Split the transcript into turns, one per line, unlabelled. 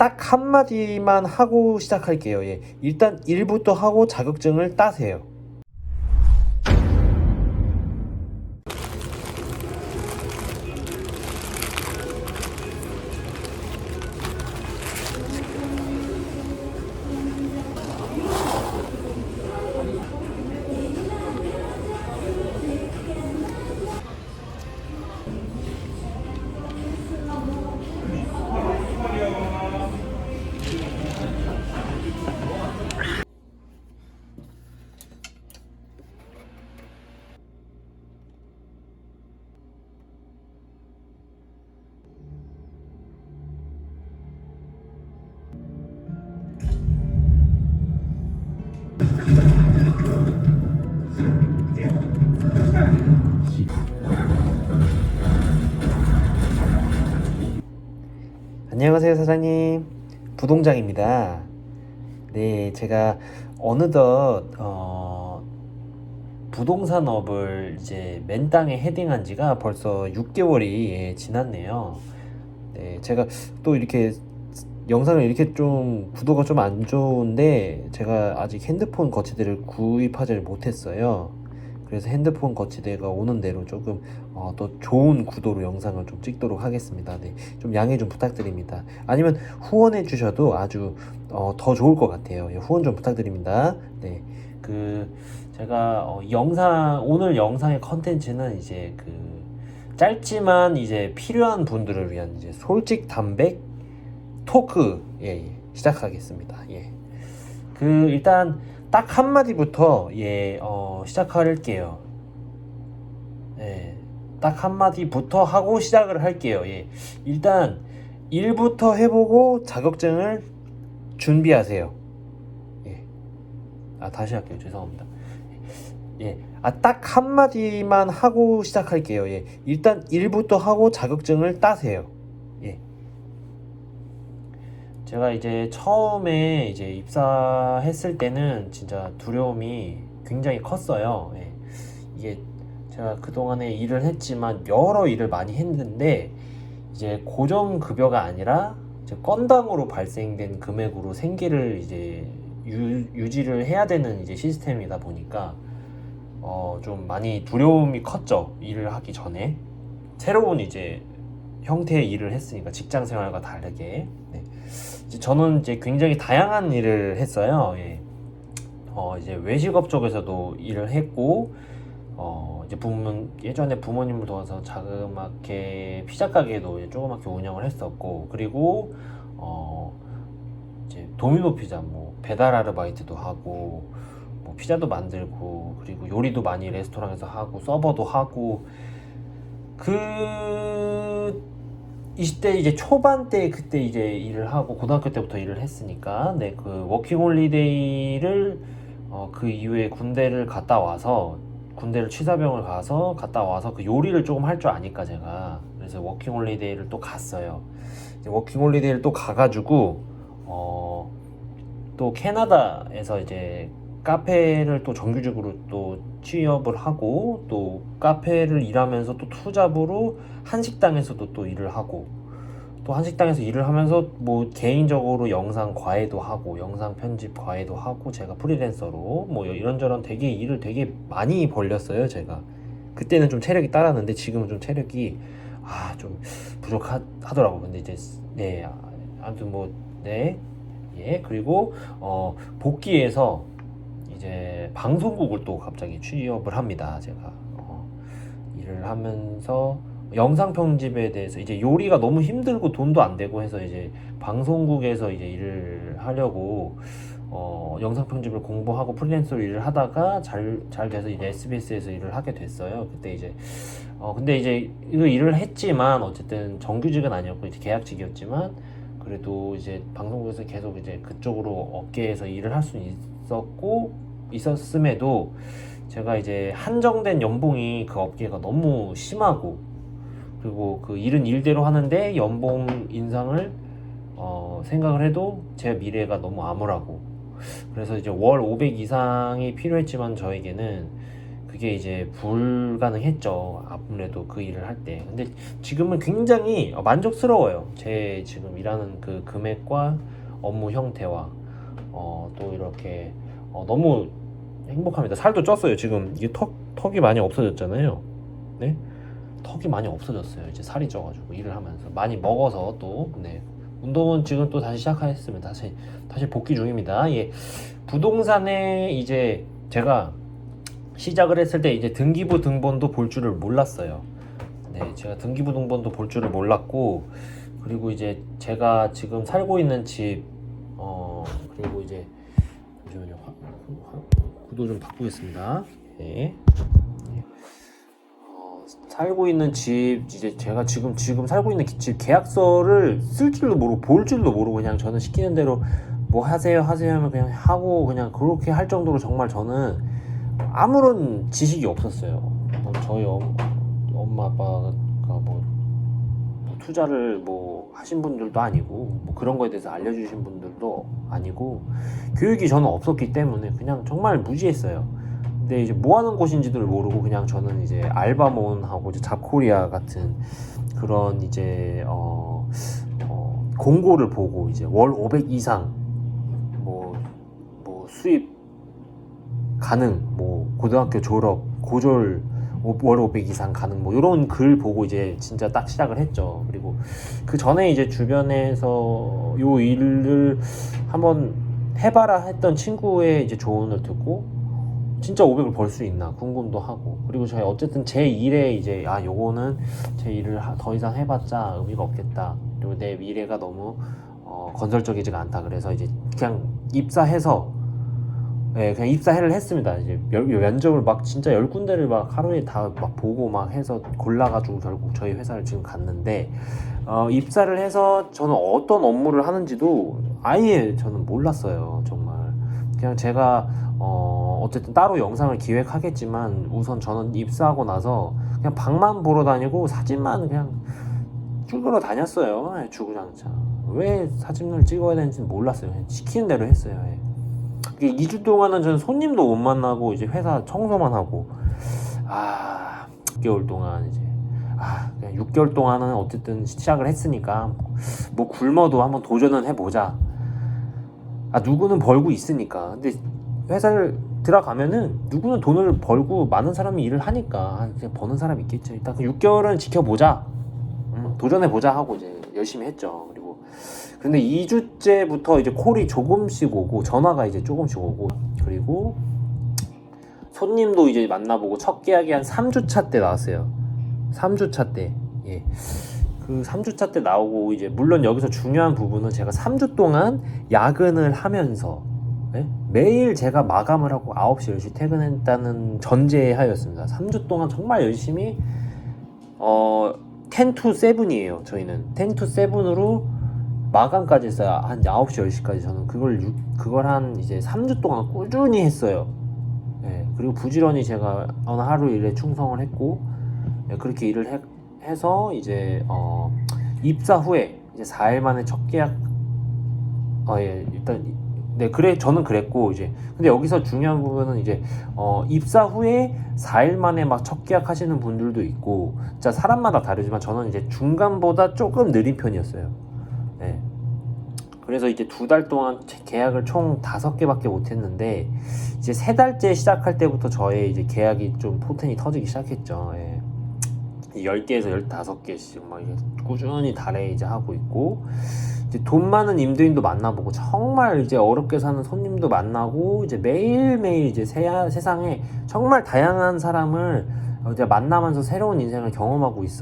딱 한마디만 하고 시작할게요. 예. 일단 일부터 하고 자격증을 따세요. 안녕하세요, 사장님. 부동장입니다. 네, 제가 어느덧 어, 부동산업을 이제 맨 땅에 헤딩한 지가 벌써 6개월이 예, 지났네요. 네, 제가 또 이렇게 영상을 이렇게 좀 구도가 좀 안 좋은데 제가 아직 핸드폰 거치대를 구입하지 못했어요. 그래서 핸드폰 거치대가 오는 대로 조금 어, 또 좋은 구도로 영상을 좀 찍도록 하겠습니다. 네, 좀 양해 좀 부탁드립니다. 아니면 후원해 주셔도 아주 어, 더 좋을 것 같아요. 예, 후원 좀 부탁드립니다. 네, 그 제가 어, 영상 오늘 영상의 컨텐츠는 이제 그 짧지만 이제 필요한 분들을 위한 이제 솔직 담백 토크 예, 예, 시작하겠습니다. 예. 그 일단 딱 한마디부터 예, 어, 시작할게요. 예. 딱 한마디부터 하고 시작을 할게요. 예. 일단 일부터 해보고 자격증을 준비하세요. 예. 아, 다시 할게요. 죄송합니다. 예. 아, 딱 한마디만 하고 시작할게요. 예. 일단 일부터 하고 자격증을 따세요. 예. 제가 이제 처음에 이제 입사했을 때는 진짜 두려움이 굉장히 컸어요. 예. 이게 제가 그동안에 일을 했지만 여러 일을 많이 했는데 이제 고정 급여가 아니라 이제 건당으로 발생된 금액으로 생계를 이제 유, 유지를 해야 되는 이제 시스템이다 보니까 어, 좀 많이 두려움이 컸죠. 일을 하기 전에 새로운 이제 형태의 일을 했으니까 직장 생활과 다르게 네. 이제 저는 이제 굉장히 다양한 일을 했어요. 예. 어, 이제 외식업 쪽에서도 일을 했고, 어, 이제 부모, 예전에 부모님을 도와서 자그맣게 피자 가게도 조그맣게 운영을 했었고, 그리고, 어, 이제 도미노 피자, 뭐, 배달 아르바이트도 하고, 뭐, 피자도 만들고, 그리고 요리도 많이 레스토랑에서 하고, 서버도 하고, 그 20대 이제 초반 때 그때 이제 일을 하고 고등학교 때부터 일을 했으니까 네 그 워킹 홀리데이를 어, 그 이후에 군대를 갔다 와서 군대를 취사병을 가서 갔다 와서 그 요리를 조금 할 줄 아니까 제가 그래서 워킹 홀리데이를 또 갔어요. 이제 워킹 홀리데이를 또 가가지고 어, 또 캐나다에서 이제 카페를 또 정규직으로 또 취업을 하고 또 카페를 일하면서 또 투잡으로 한식당에서도 또 일을 하고 또 한식당에서 일을 하면서 뭐 개인적으로 영상 과외도 하고 영상 편집 과외도 하고 제가 프리랜서로 뭐 이런저런 되게 일을 되게 많이 벌렸어요 제가. 그때는 좀 체력이 따랐는데 지금은 좀 체력이 아 좀 부족하더라고 근데 이제 네 아무튼 뭐네예 그리고 어 복귀해서 이제 방송국을 또 갑자기 취업을 합니다. 제가 어, 일을 하면서 영상 편집에 대해서 이제 요리가 너무 힘들고 돈도 안 되고 해서 이제 방송국에서 이제 일을 하려고 어, 영상 편집을 공부하고 프리랜서로 일을 하다가 잘, 잘 돼서 이제 SBS에서 일을 하게 됐어요. 그때 이제 어, 근데 이제 이거 일을 했지만 어쨌든 정규직은 아니었고 이제 계약직이었지만 그래도 이제 방송국에서 계속 이제 그쪽으로 업계에서 일을 할 수 있었고 있었음에도 제가 이제 한정된 연봉이 그 업계가 너무 심하고 그리고 그 일은 일대로 하는데 연봉 인상을 어, 생각을 해도 제 미래가 너무 암울하고 그래서 이제 월 500 이상이 필요했지만 저에게는 그게 이제 불가능했죠. 아무래도 그 일을 할 때. 근데 지금은 굉장히 만족스러워요. 제 지금 일하는 그 금액과 업무 형태와 어, 또 이렇게 어, 너무 행복합니다. 살도 쪘어요. 지금 이게 턱 턱이 많이 없어졌잖아요. 네? 턱이 많이 없어졌어요. 이제 살이 쪄가지고 일을 하면서 많이 먹어서 또 네. 운동은 지금 또 다시 시작했습니다. 다시 다시 복귀 중입니다. 예. 부동산에 이제 제가 시작을 했을 때 이제 등기부 등본도 볼 줄을 몰랐어요. 네, 제가 등기부 등본도 볼 줄을 몰랐고 그리고 이제 제가 지금 살고 있는 집 어, 그리고 이제 잠시만요. 화- 화- 구도 좀 바꾸겠습니다. 네. 어, 살고 있는 집 이제 제가 지금 지금 살고 있는 집 계약서를 쓸 줄도 모르고 볼 줄도 모르고 그냥 저는 시키는 대로 뭐 하세요 하세요 하면 그냥 하고 그냥 그렇게 할 정도로 정말 저는 아무런 지식이 없었어요. 뭐 저희 엄, 엄마 아빠가 뭐, 뭐 투자를 뭐 하신 분들도 아니고 뭐 그런 거에 대해서 알려주신 분들도 아니고 교육이 저는 없었기 때문에 그냥 정말 무지했어요. 근데 이제 뭐 하는 곳인지를 모르고 그냥 저는 이제 알바몬하고 이제 잡코리아 같은 그런 이제 어, 어, 공고를 보고 이제 월 500 이상 뭐, 뭐 수입 가능 뭐 고등학교 졸업 고졸 오- 월 500 이상 가능 뭐 이런 글 보고 이제 진짜 딱 시작을 했죠. 그리고 그 전에 이제 주변에서 요 일을 한번 해봐라 했던 친구의 이제 조언을 듣고 진짜 500을 벌 수 있나 궁금도 하고 그리고 저희 어쨌든 제 일에 이제 아 요거는 제 일을 하- 더 이상 해봤자 의미가 없겠다 그리고 내 미래가 너무 어, 건설적이지가 않다 그래서 이제 그냥 입사해서 예, 그냥 입사를 했습니다. 이제 면- 면접을 막 진짜 열 군데를 막 하루에 다 막 보고 막 해서 골라가지고 결국 저희 회사를 지금 갔는데 어, 입사를 해서 저는 어떤 업무를 하는지도 아예 저는 몰랐어요. 정말 그냥 제가 어, 어쨌든 따로 영상을 기획하겠지만 우선 저는 입사하고 나서 그냥 방만 보러 다니고 사진만 그냥 찍으러 다녔어요. 예, 주구장창. 왜 사진을 찍어야 되는지 몰랐어요. 그냥 시키는 대로 했어요. 예. 2주 동안은 저는 손님도 못 만나고 이제 회사 청소만 하고 아 6개월 동안 이제 아 그냥 6개월 동안은 어쨌든 시작을 했으니까 뭐 굶어도 한번 도전은 해보자. 아 누구는 벌고 있으니까. 근데 회사를 들어가면은 누구는 돈을 벌고 많은 사람이 일을 하니까 아, 그냥 버는 사람이 있겠죠 일단 그 6개월은 지켜보자. 음, 도전해보자 하고 이제 열심히 했죠. 그리고 근데 2주째부터 이제 콜이 조금씩 오고 전화가 이제 조금씩 오고 그리고 손님도 이제 만나보고 첫 계약이 한 3주차 때 나왔어요. 3주차 때. 예. 그 3주차 때 나오고 이제 물론 여기서 중요한 부분은 제가 3주 동안 야근을 하면서 예? 매일 제가 마감을 하고 9시 10시 퇴근했다는 전제하였습니다. 3주 동안 정말 열심히 어10 to 7이에요. 저희는 10 to 7으로 마감까지 했어요. 한 9시 10시까지 저는 그걸 육- 그걸 한 이제 3주 동안 꾸준히 했어요. 예, 그리고 부지런히 제가 어느 하루 일에 충성을 했고 예, 그렇게 일을 해, 해서 이제 어, 입사 후에 이제 4일 만에 첫 계약 어, 예, 일단 네 그래 저는 그랬고 이제 근데 여기서 중요한 부분은 이제 어, 입사 후에 4일 만에 막 첫 계약 하시는 분들도 있고 진짜 사람마다 다르지만 저는 이제 중간보다 조금 느린 편이었어요. 네. 그래서 이제 두 달 동안 제- 계약을 총 다섯 개밖에 못 했는데 이제 세 달째 시작할 때부터 저의 이제 계약이 좀 포텐이 터지기 시작했죠. 예. 10개에서 15개씩 막 이게 꾸준히 달에 이제 하고 있고 이제 돈 많은 임대인도 만나보고 정말 이제 어렵게 사는 손님도 만나고 이제 매일매일 이제 세, 세상에 정말 다양한 사람을 이제 만나면서 새로운 인생을 경험하고 있어요.